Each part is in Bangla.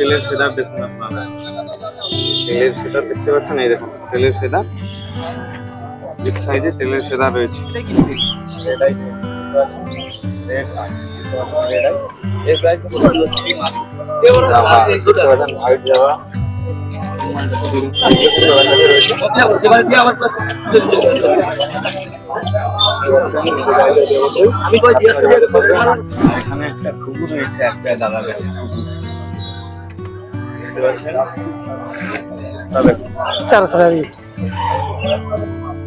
তেলের ফেদার দেখুন আপনারা। তেলের ফেদার দেখতে পাচ্ছেন? এই দেখুন তেলের ফেদার। বিগ সাইজে তেলের ফেদার রয়েছে। Red? Eye red. Eye red eye এই দেখতে পাচ্ছেন। চারশো টাকা দিয়ে।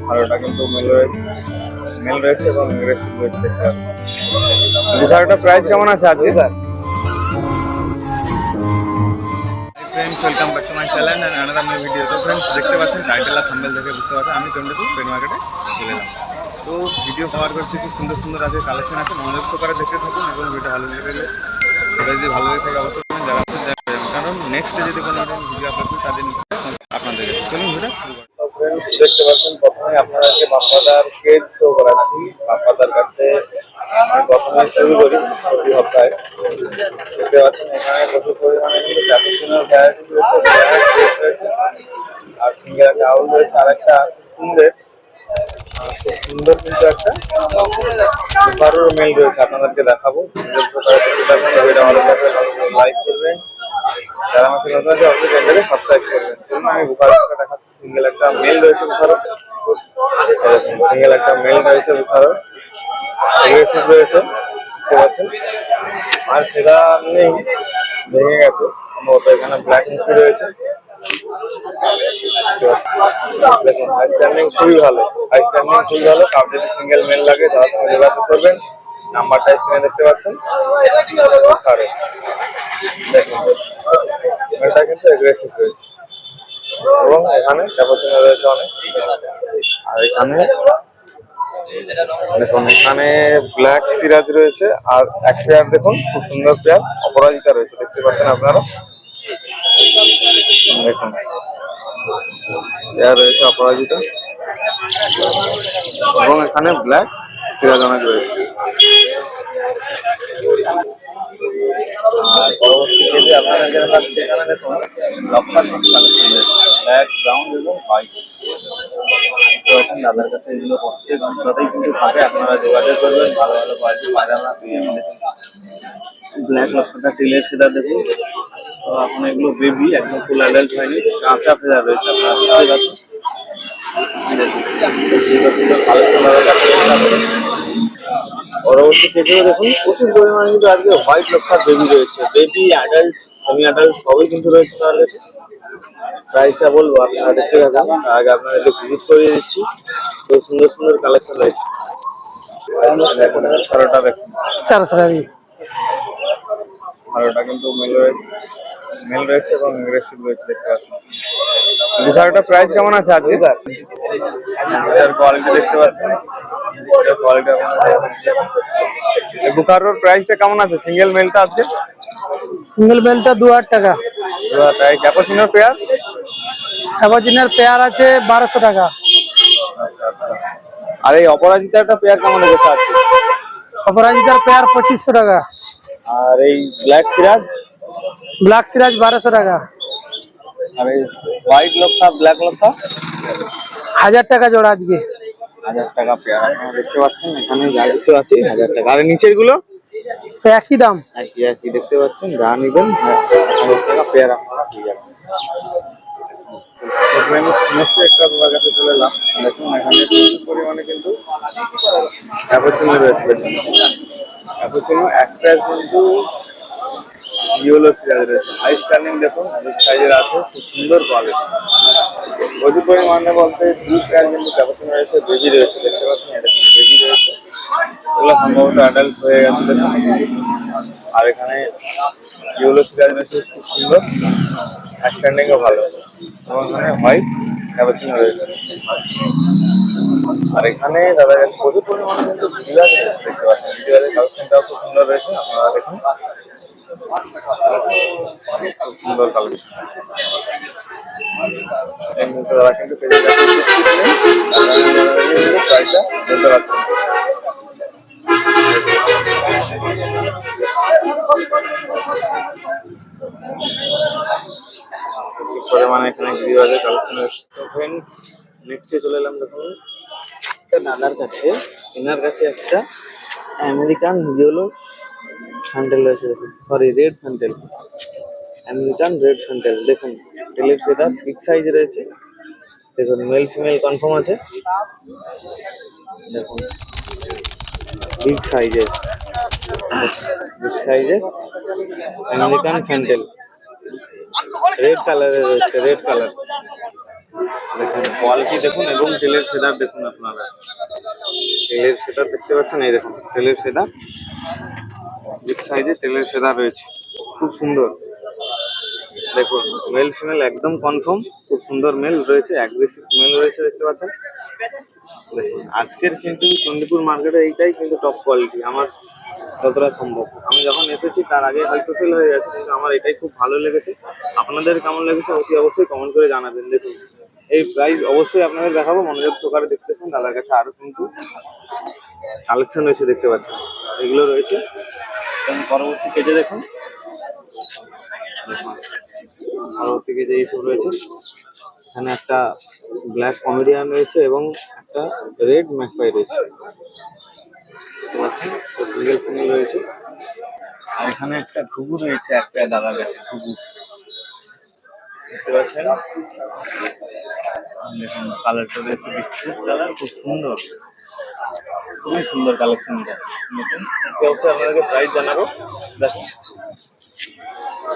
আর ওটা কিন্তু মেল মেল রয়েছে এবং এগ্রেসিভ রয়েছে দেখতে পাচ্ছেন। বুখারটা প্রাইস কেমন আছে আজকে? Friends welcome back to my channel and another new video তো ফ্রেন্ডস দেখতে পাচ্ছেন টাইটেল আর থাম্বনেল দেখে বুঝতে পারছেন। আমি মার্কেটে চলে তো ভিডিও কভার করছি খুব সুন্দর সুন্দর আজকে কালেকশন আছে। মনোযোগ সহকারে দেখতে থাকুন এবং ভিডিও ভালো লেগে গেলে সেটা যদি ভালো লেগে থাকে, অবশ্যই যারা। কারণ নেক্সট যদি কোনো ভিডিও আপলোড তাদের আপনাদের চলুন ভিডিও শুরু দেখতে পাচ্ছেন, প্রথমে আপনাদেরকে বাপ্পাদার কেজ শো করাচ্ছি। বাপ্পাদার কাছে প্রথমে শুরু করি, প্রতি সপ্তাহে। দেখতে পাচ্ছেন, এখানে প্রচুর পরিমাণে ক্যাপুচিনোর ভ্যারাইটিস রয়েছে আর সিঙ্গেল একটা আউল রয়েছে আর একটা সুন্দর খুব সুন্দর কিন্তু একটা বুফারোর মেল রয়েছে, আপনাদেরকে দেখাবো। লাইক করবেন। যারা আমার চ্যানেল আছে, অবশ্যই চ্যানেলটাকে সাবস্ক্রাইব করবেন। চলুন, আমি বুখারোটা দেখাচ্ছি সিঙ্গেল একটা মেল রয়েছে বুখারো সিঙ্গেল একটা মেল রয়েছে বুখারো এগ্রেসিভ রয়েছে, দেখতে পাচ্ছেন? আর ফেদা নেই, ভেঙে গেছে। সম্ভবত এখানে ব্ল্যাক মুখি রয়েছে। দেখুন হাই স্ট্যান্ডিং খুবই ভালো। হাই স্ট্যান্ডিং খুবই ভালো। কাপ যদি সিঙ্গেল মেল লাগে, তার সঙ্গে যোগাযোগ করবেন। নাম্বারটা স্ক্রিনে দেখতে পাচ্ছেন? বুখারো দেখুন। এটা কিন্তু এগ্রেসিভ রয়েছে। এবং এখানে ক্যাপাসিটি রয়েছে অনেক। আর এখানে, দেখুন, এখানে ব্ল্যাক সিরাজ রয়েছে। আর এক পেয়ার দেখুন, খুব সুন্দর পেয়ার অপরাজিতা রয়েছে, দেখতে পাচ্ছেন আপনারা? দেখুন রয়েছে অপরাজিতা। এবং এখানে ব্ল্যাক সিরাজ অনেক রয়েছে। আর আপনাদেরকে দেখাচ্ছি এখানে দেখুন ব্ল্যাক হোয়াইট পাচ্ছেন দাদার কাছে এগুলো কিন্তু আপনারা যোগাযোগ করবেন, ভালো ভালো কোয়ালিটি পাজামা পিএম দেখুন ব্ল্যাক লক্ষাটা টিলের ফেদার দেখুন। তো এখন এগুলো বেবি একদম ফুল অ্যাডাল্ট হয়নি। কাঁচা ফেদার রয়েছে, আপনারা বুঝতে। পরবর্তী দেখুন, প্রচুর পরিমাণে কিন্তু আজকে হোয়াইট বেবি রয়েছে। বেবি অ্যাডাল্ট অ্যাডাল্ট সবই কিন্তু রয়েছে বলব আগে ভিজিট করিয়ে দিচ্ছি। খুব সুন্দর সুন্দর কালেকশন রয়েছে। চারশো দিয়ে খারোটা কিন্তু মেল রয়েছে মেল রয়েছে এবং এগ্রেসিভ রয়েছে দেখতে পাচ্ছেন। বুখারোটা প্রাইস কেমন আছে আজকে? এটার কোয়ালিটি দেখতে পাচ্ছেন? এটার কোয়ালিটি এই বুখারোর প্রাইসটা কেমন আছে? সিঙ্গেল মেলটা আজকে? সিঙ্গেল বেলটা দু হাজার টাকা। দু হাজার টাকা। ক্যাপাচিনোর পেয়ার অ্যাভাজিনের পেয়ার আছে বারোশো টাকা। আচ্ছা আচ্ছা। আর এই অপরাজিতাটা পেয়ার কেমন লেগেছে আজকে? অপরাজিতার পেয়ার পঁচিশশো টাকা। আর এই ব্ল্যাক সিরাজ ব্ল্যাক সিরাজ বারোশো টাকা। আর এই হোয়াইট লক্ষা ব্ল্যাক লক্ষা হাজার টাকা জোড়া আজকে। হাজার টাকা পেয়ার আপনারা দেখতে পাচ্ছেন এখানে যা কিছু আছে হাজার টাকা। আর নিচেরগুলো একই দাম। একই একই দেখতে পাচ্ছেন যা নিবেন হাজার টাকা পেয়ার আপনারা পেয়ে যাবেন। Next একটা কাছে চলে এলাম। দেখুন, এখানে প্রচুর পরিমাণে কিন্তু রয়েছে কিন্তু রয়েছে। স্ট্যান্ডিং দেখুন সাইজের আছে, খুব সুন্দর প্রচুর পরিমাণে বলতে দু কিন্তু রয়েছে রয়েছে, দেখতে রয়েছে। সম্ভবত অ্যাডাল্ট হয়ে গেছে আর এখানে সিরাজ রয়েছে, খুব সুন্দর। ভালো। হোয়াইট ক্যাপুচিনো রয়েছে আর এখানে দাদার কাছে প্রচুর পরিমাণে কিন্তু ভিডিওয়ার দেখতে পাচ্ছেন ভিডিওয়ারের কালেকশনটাও খুব সুন্দর রয়েছে আপনারা দেখুন খুব সুন্দর কালেকশন এই মুহূর্তে দাদা কিন্তু পেজে প্রাইসটা বলতে পারছেন গিরিবাজের কালেকশন এসেছে নেক্সটে চলে এলাম দেখুন একটা দাদার কাছে। এনার কাছে একটা আমেরিকান ইয়েলো ফ্যান্টেল রয়েছে দেখুন। Sorry red fantail American red fantail দেখুন টেলের ফেদার বিগ সাইজ রয়েছে। দেখুন মেল ফিমেল কনফার্ম আছে। দেখুন বিগ সাইজের বিগ সাইজের আমেরিকান ফ্যান্টেল রেড কালারের রয়েছে রেড কালার দেখুন কোয়ালিটি দেখুন এবং তেলের ফেদার দেখুন আপনারা। তেলের ফেদার দেখতে পাচ্ছেন? এই দেখুন তেলের ফেদার বিগ সাইজের তেলের ফেদার রয়েছে। খুব সুন্দর। দেখুন মেল ফিমেল একদম কনফার্ম খুব সুন্দর মেল রয়েছে অ্যাগ্রেসিভ মেল রয়েছে দেখতে পাচ্ছেন? দেখুন আজকের কিন্তু চণ্ডীপুর মার্কেটে এইটাই কিন্তু টপ কোয়ালিটি আমার যতটা সম্ভব। আমি যখন এসেছি, তার আগে হয়তো সেল হয়ে গেছে, কিন্তু আমার এটাই খুব ভালো লেগেছে। আপনাদের কেমন লেগেছে অতি অবশ্যই কমেন্ট করে জানাবেন। দেখুন, এই প্রাইস অবশ্যই আপনাদের দেখাবো, মনোযোগ সহকারে দেখতে থাকুন। দাদার কাছে আরও কিন্তু কালেকশন রয়েছে দেখতে পাচ্ছেন। এগুলো রয়েছে। পরবর্তী পেজে দেখুন। পরবর্তী পেজে এইসব রয়েছে। এখানে একটা ব্ল্যাক কমেডিয়ান রয়েছে এবং একটা রেড ম্যাকফাই রয়েছে। দেখতে পাচ্ছেন সিঙ্গেল সিঙ্গেল রয়েছে। আর এখানে একটা ঘুঘু রয়েছে, একটা দাদার কাছে ঘুঘু। দেখতে পাচ্ছেন? রয়েছে খুব সুন্দর। খুবই সুন্দর এতে অবশ্যই আপনাদেরকে প্রাইস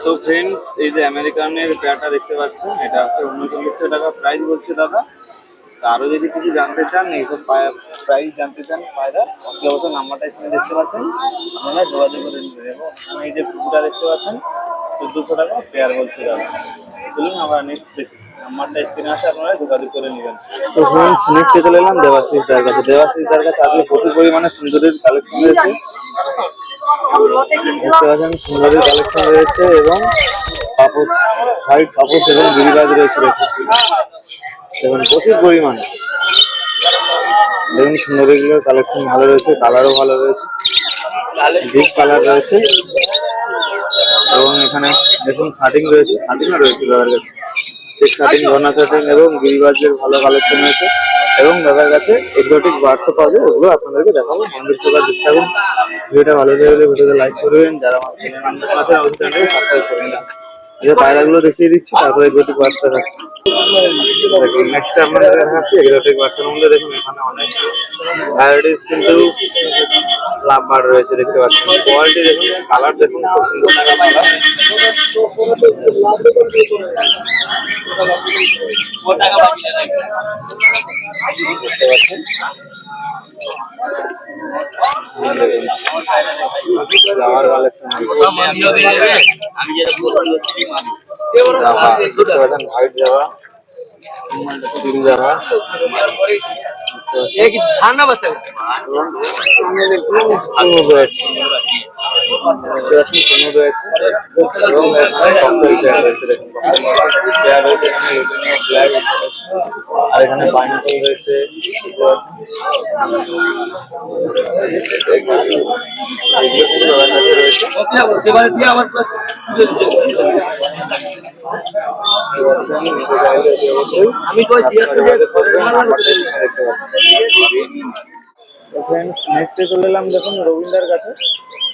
তো ফ্রেন্ডস এই যে আমেরিকানের পেয়ারটা দেখতে পাচ্ছেন, এটা হচ্ছে উনচল্লিশশো টাকা প্রাইস বলছে দাদা। আরও যদি কিছু জানতে চান, এইসব প্রাইস জানতে চান পায়রা অতি অবশ্যই নাম্বারটা এখানে দেখতে পাচ্ছেন। আপনারা যোগাযোগ করে নেবেন এবং এখানে এই যে কুকুরটা দেখতে পাচ্ছেন, চোদ্দোশো টাকা পেয়ার বলছে দাদা। চলুন আমরা নেক্সট দেখি। নাম্বারটা আছে, আপনারা যোগাযোগ করে নেবেন। তো এলাম দার কাছে। কাছে প্রচুর পরিমাণে কালেকশন রয়েছে। দেখতে পাচ্ছেন কালেকশন রয়েছে এবং পাপোস হোয়াইট এবং রয়েছে। দেখুন প্রচুর পরিমাণে। দেখুন সুন্দর সুন্দরীগুলোর কালেকশন ভালো রয়েছে কালারও ভালো রয়েছে ডিপ কালার রয়েছে। এবং এখানে দেখুন শার্টিং রয়েছে শার্টিংও রয়েছে দাদার কাছে। চেক শার্টিং ঘনা শার্টিং এবং গিরিবাজের ভালো কালেকশন রয়েছে। এবং দাদার কাছে এক্সোটিক বার্ডসও যায়, ওগুলো আপনাদেরকে দেখাবো। মন্দির সবার দেখতে থাকুন। ভিডিওটা ভালো লাগলে ভিডিওতে লাইক করবেন। যারা আমার চ্যানেল অবশ্যই সাবস্ক্রাইব করে এই পায়রাগুলো দেখিয়ে দিচ্ছি, তারপরে এক্সোটিক বার্ডস দেখাচ্ছি। দেখুন নেক্সট বার্ডসের মধ্যে দেখুন এখানে অনেক রয়েছে, দেখতে পাচ্ছেন। কোয়ালিটি দেখুন কালার দেখুন, খুব সুন্দর। দেখতে পাচ্ছেন। যাওয়া স্টিল যাওয়া ঠান্ডা বাচ্চা কোনো রয়েছে কোনো রয়েছে এবং রয়েছে দেখুন রয়েছে ব্ল্যাক আর এখানে পাইনাপল রয়েছে আমি দেখতে পাচ্ছেন। নেক্সটে চলে এলাম দেখুন রবীন্দার কাছে।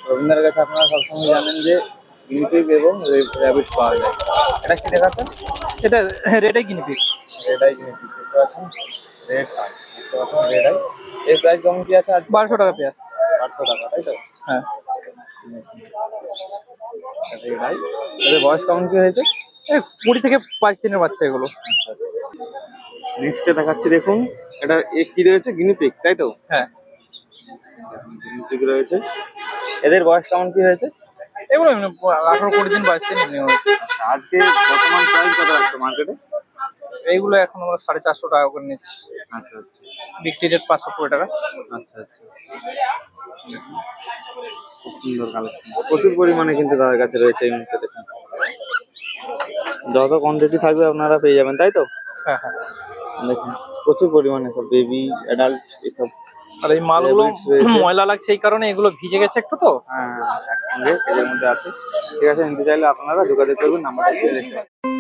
রবীন্দার কাছে আপনারা সবসময় জানেন যে ইউটিউব এবং র্যাবিট পাওয়া যায়। এটা কি দেখাচ্ছেন? এটা রেটাই কিনে পিক রেড আই কিনে দেখতে পাচ্ছেন? রেড আই দেখতে পাচ্ছেন রেড আই এর প্রাইস কেমন কি আছে আজ বারোশো টাকা পেয়ার আটশো টাকা তাই তো? হ্যাঁ। রেড আই এদের বয়স কেমন কি হয়েছে? এই কুড়ি থেকে পাঁচ দিনের বাচ্চা এগুলো। নেক্সটে দেখাচ্ছি দেখুন। এটা এ কি রয়েছে? গিনিপিক তাই তো? হ্যাঁ। গিনিপিক রয়েছে এদের বয়স কেমন কি হয়েছে? এগুলো এমনি আঠারো কুড়ি দিন বাইশ দিন এমনি হয়েছে আজকে বর্তমান প্রাইস কত আছে মার্কেটে এইগুলো এখন আমরা সাড়ে চারশো টাকা করে নিচ্ছি। আচ্ছা আচ্ছা। বিক্রি রেট পাঁচশো কুড়ি টাকা। আচ্ছা আচ্ছা। খুব সুন্দর কালেকশন প্রচুর পরিমাণে কিন্তু তাদের কাছে রয়েছে এই মুহূর্তে দেখুন। যত কোয়ান্টিটি থাকবে আপনারা পেয়ে যাবেন তাই তো? হ্যাঁ হ্যাঁ। দেখুন প্রচুর পরিমাণে সব বেবি অ্যাডাল্ট এসব আর এই মালগুলো ময়লা লাগছে এই কারণে এগুলো ভিজে গেছে একটু তো। হ্যাঁ একসঙ্গে এদের মধ্যে আছে। ঠিক আছে নিতে চাইলে আপনারা যোগাযোগ করবেন নাম্বারটা দিয়ে